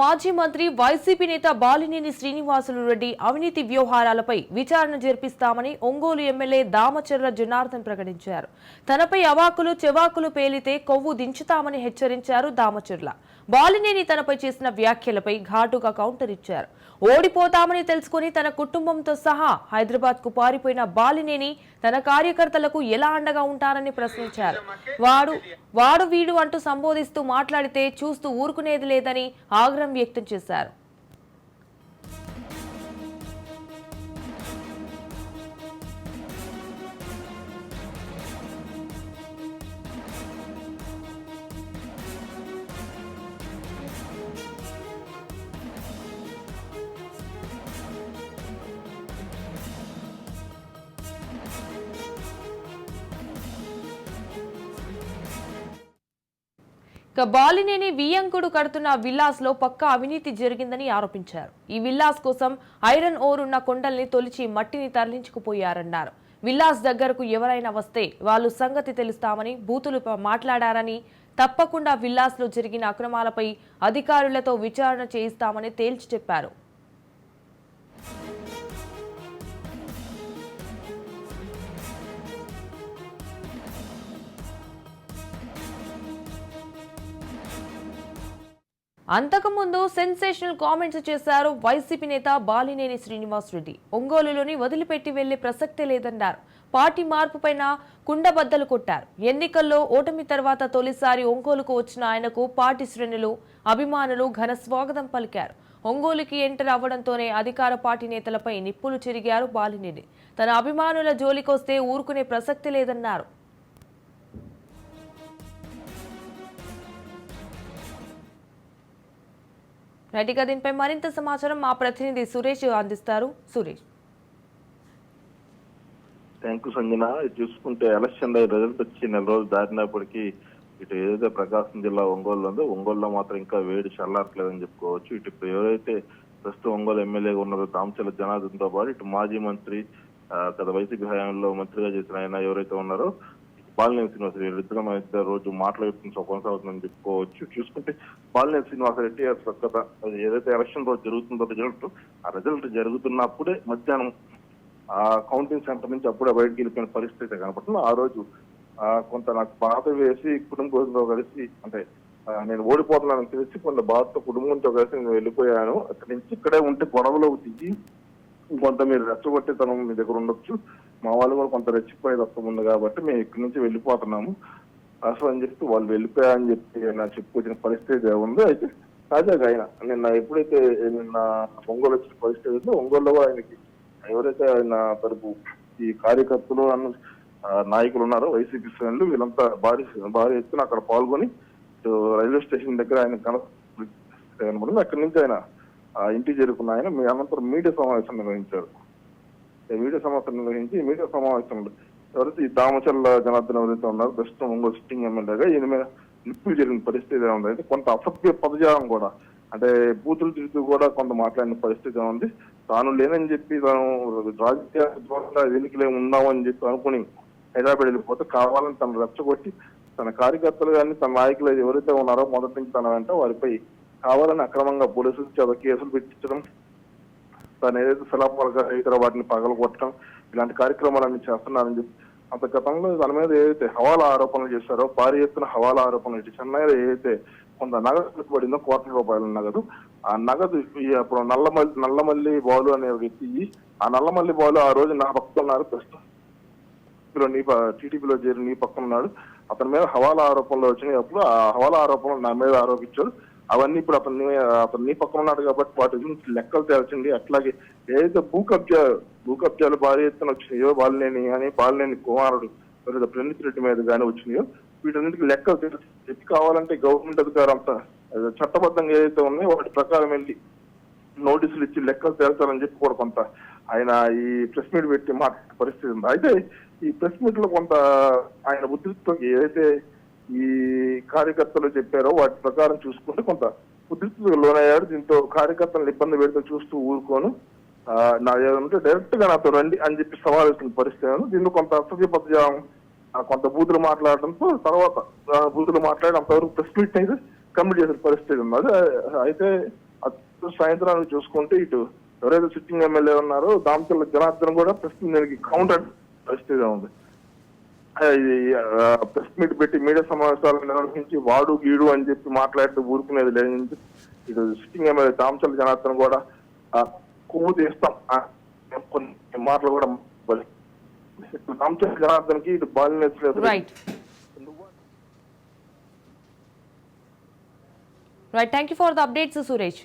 మాజీ మంత్రి వైసీపీ నేత బాలినేని శ్రీనివాసులు రెడ్డి అవినీతి వ్యవహారాలపై విచారణ జరిపిస్తామని ఒంగోలు ఎమ్మెల్యే దామచర్ల జనార్దన్ ప్రకటించారు. తనపై అవాకులు చెవాకులు పేలితే కొవ్వు దించుతామని హెచ్చరించారు దామచర్ల. బాలినేని తనపై చేసిన వ్యాఖ్యలపై ఘాటుగా కౌంటర్ ఇచ్చారు. ఓడిపోతామని తెలుసుకుని తన కుటుంబంతో సహా హైదరాబాద్కు పారిపోయిన బాలినేని తన కార్యకర్తలకు ఎలా అండగా ఉంటారని ప్రశ్నించారు. వాడు వాడు వీడు అంటూ సంబోధిస్తూ మాట్లాడితే చూస్తూ ఊరుకునేది లేదని ఆగ్రహం వ్యక్తం చేశారు. ఇక బాలినేని వియంకుడు కడుతున్న విల్లాస్లో పక్కా అవినీతి జరిగిందని ఆరోపించారు. ఈ విల్లాస్ కోసం ఐరన్ ఓర్ ఉన్న కొండల్ని తొలిచి మట్టిని తరలించుకుపోయారన్నారు. విల్లాస్ దగ్గరకు ఎవరైనా వస్తే వాళ్ళు సంగతి తెలుస్తామని బూతులు మాట్లాడారని తప్పకుండా విల్లాస్లో జరిగిన అక్రమాలపై అధికారులతో విచారణ చేయిస్తామని తేల్చి చెప్పారు. అంతకుముందు సెన్సేషనల్ కామెంట్స్ చేశారు వైసీపీ నేత బాలినేని శ్రీనివాస్ రెడ్డి ఒంగోలులోని వదిలిపెట్టి వెళ్ళే ప్రసక్తే లేదన్నారు. పార్టీ మార్పుపైన కుండబద్దలు కొట్టారు. ఎన్నికల్లో ఓటమి తర్వాత తొలిసారి ఒంగోలుకు వచ్చిన ఆయనకు పార్టీ శ్రేణులు అభిమానులు ఘన స్వాగతం పలికారు. ఒంగోలుకి ఎంటర్ అవ్వడంతోనే అధికార పార్టీ నేతలపై నిప్పులు చెరిగారు బాలినేని. తన అభిమానుల జోలికొస్తే ఊరుకునే ప్రసక్తి లేదన్నారు. రైట్గా దీనిపై మరింత సమాచారం మా ప్రతినిధి సురేష్ అందిస్తారు. సురేష్. థ్యాంక్ యూ సంజన చూసుకుంటే ఎలక్షన్ రిజల్ట్ వచ్చి నెల రోజులు దాటినప్పటికీ ఇటు ఏదైతే ప్రకాశం జిల్లా ఒంగోలు ఉందో ఒంగోలులో మాత్రం ఇంకా వేడి చల్లారట్లేదని చెప్పుకోవచ్చు. ఇటు ఇప్పుడు ఎవరైతే ప్రస్తుతం ఒంగోలు ఎమ్మెల్యేగా ఉన్నారో దామచల జనార్దన్తో పాటు ఇటు మాజీ మంత్రి గత వైసీపీ హయాంలో మంత్రిగా చేసిన ఆయన ఎవరైతే ఉన్నారో బాలినేని శ్రీనివాసరెడ్డి వీళ్ళిద్దరం అయితే రోజు మాట్లాడుతున్న కొనసాగుతుందని చెప్పుకోవచ్చు. చూసుకుంటే బాలినేని శ్రీనివాసరెడ్డి ఆ అది ఏదైతే ఎలక్షన్ రోజు జరుగుతుందో రిజల్ట్ ఆ రిజల్ట్ జరుగుతున్నప్పుడే మధ్యాహ్నం ఆ కౌంటింగ్ సెంటర్ నుంచి అప్పుడే బయటకు వెళ్ళిపోయిన పరిస్థితి కనపడుతుంది. ఆ రోజు కొంత నాకు బాధ వేసి కుటుంబంతో కలిసి అంటే నేను ఓడిపోతున్నానని తెలిసి కొంత బాధతో కుటుంబంతో కలిసి నేను వెళ్ళిపోయాను. అక్కడి నుంచి ఇక్కడే ఉంటే గొడవలోకి దిగి కొంత మీరు రెచ్చగొట్టేతనం మీ దగ్గర ఉండొచ్చు. మా వాళ్ళు కూడా కొంత రెచ్చిపోయే తత్వం ఉంది కాబట్టి మేము ఇక్కడి నుంచి వెళ్ళిపోతున్నాము. అసలు అని చెప్పి వాళ్ళు వెళ్ళిపోయారని చెప్పి నా చెప్పుకొచ్చిన పరిస్థితి ఉంది అయితే తాజాగా ఆయన నిన్న ఎప్పుడైతే నిన్న ఒంగోలు వచ్చిన పరిస్థితి ఉందో ఒంగోలులో ఆయనకి ఎవరైతే ఆయన తరపు ఈ కార్యకర్తలు అన్న నాయకులు ఉన్నారో వైసీపీ శ్రేణులు వీళ్ళంతా భారీ భారీ ఎత్తున అక్కడ పాల్గొని రైల్వే స్టేషన్ దగ్గర ఆయన కనబడింది అక్కడి నుంచి ఆయన ఆ ఇంటికి చేరుకున్న ఆయన మీ అనంతరం మీడియా సమావేశం నిర్వహించారు. మీడియా సమావేశం నిర్వహించి మీడియా సమావేశంలో ఎవరైతే ఈ దామచల్ల జనార్దన్ ఎవరైతే ఉన్నారో ప్రస్తుతం ఒంగోలు సిట్టింగ్ ఎమ్మెల్యేగా ఈయన మీద నిప్పులు జరిగిన పరిస్థితి ఎలా ఉంది? అయితే కొంత అసభ్య పదజాలం కూడా అంటే బూతులు తిరుగుతూ కూడా కొంత మాట్లాడిన పరిస్థితి ఉంది? తాను లేనని చెప్పి తాను రాజకీయ ద్వారా ఎన్నికలే ఉందామని చెప్పి అనుకుని హైదరాబాద్ వెళ్ళిపోతే కావాలని తను రెచ్చగొట్టి తన కార్యకర్తలు కానీ తన నాయకులు ఎవరైతే ఉన్నారో మొదటి నుంచి తన వెంట వారిపై కావాలని అక్రమంగా పోలీసులు చేత కేసులు పెట్టించడం తను ఏదైతే శిలాపాలుగా ఇతర వాటిని పగలగొట్టడం ఇలాంటి కార్యక్రమాలన్నీ చేస్తున్నారని చెప్పి అంత గతంలో తన మీద ఏదైతే హవాలా ఆరోపణలు చేశారో భారీ ఎత్తున హవాలా ఆరోపణలు ఇటు చెన్నైలో ఏదైతే కొంత నగదు పడిందో కోట్ల రూపాయల నగదు ఆ నగదు అప్పుడు నల్లమల్లి నల్లమల్లి బాలు అనే వ్యక్తి ఆ నల్లమల్లి బాలు ఆ రోజు నా పక్కన ఉన్నారు. ప్రస్తుతం నీ టీడీపీలో చేరి నీ పక్కన ఉన్నాడు. అతని మీద హవాలా ఆరోపణలు వచ్చినాయి అప్పుడు ఆ హవాలా ఆరోపణలు నా మీద ఆరోపించాడు అవన్నీ ఇప్పుడు అతన్ని అతను నీ పక్కన ఉన్నాడు కాబట్టి వాటి గురించి లెక్కలు తేల్చండి. అట్లాగే ఏదైతే భూ కబ్జా భూ కబ్జాలు భారీ ఎత్తున వచ్చినాయో బాలినేని అని బాలినేని కుమారుడు లేదా ప్రణిత్ రెడ్డి మీద కానీ వచ్చినాయో వీటన్నిటికీ లెక్కలు తేల్చి చెప్పి కావాలంటే గవర్నమెంట్ అధికారం అంతా చట్టబద్ధంగా ఏదైతే ఉన్నాయో వాటి ప్రకారం వెళ్ళి నోటీసులు ఇచ్చి లెక్కలు తేల్చాలని చెప్పి కూడా కొంత ఆయన ఈ ప్రెస్ మీట్ పెట్టి మాట్లాడే పరిస్థితి ఉంది. అయితే ఈ ప్రెస్ మీట్లో కొంత ఆయన ఉద్రిక్తం ఏదైతే ఈ కార్యకర్తలు చెప్పారో వాటి ప్రకారం చూసుకుంటే కొంత ఉద్రిక్తకు లోనయ్యాడు. దీంతో కార్యకర్తలను ఇబ్బంది పెడితే చూస్తూ ఊరుకోను. నా ఏదంటే డైరెక్ట్గా నాతో రండి అని చెప్పి సవాల్ ఇస్తున్న పరిస్థితి దీన్ని దీనిలో కొంత అసభ్యపద్యం కొంత బూతులు మాట్లాడడంతో తర్వాత బూతులు మాట్లాడి అంతవరకు ప్రెస్ మీట్ అయితే కంప్లీట్ చేసిన పరిస్థితి ఉన్నది. అయితే సాయంత్రానికి చూసుకుంటే ఇటు ఎవరైతే సిట్టింగ్ ఎమ్మెల్యే ఉన్నారో దాంతో జనార్దన్ కూడా ప్రస్తుతం దీనికి కౌంటర్ పరిస్థితి ఉంది. ప్రెస్ మీట్ పెట్టి మీడియా సమావేశాలు నిర్వహించి వాడు గీడు అని చెప్పి మాట్లాడుతూ ఊరుకునేది లేదని చెప్పి ఇటు సిట్టింగ్ ఎమ్మెల్యే దామచల్ల జనార్దన్ కూడా కొవ్వు తీస్తాం. కొన్ని మాటలు కూడా ఇటు జనార్దన్కి ఇటు బాలినేట్లేదు right right thank you for the updates Suresh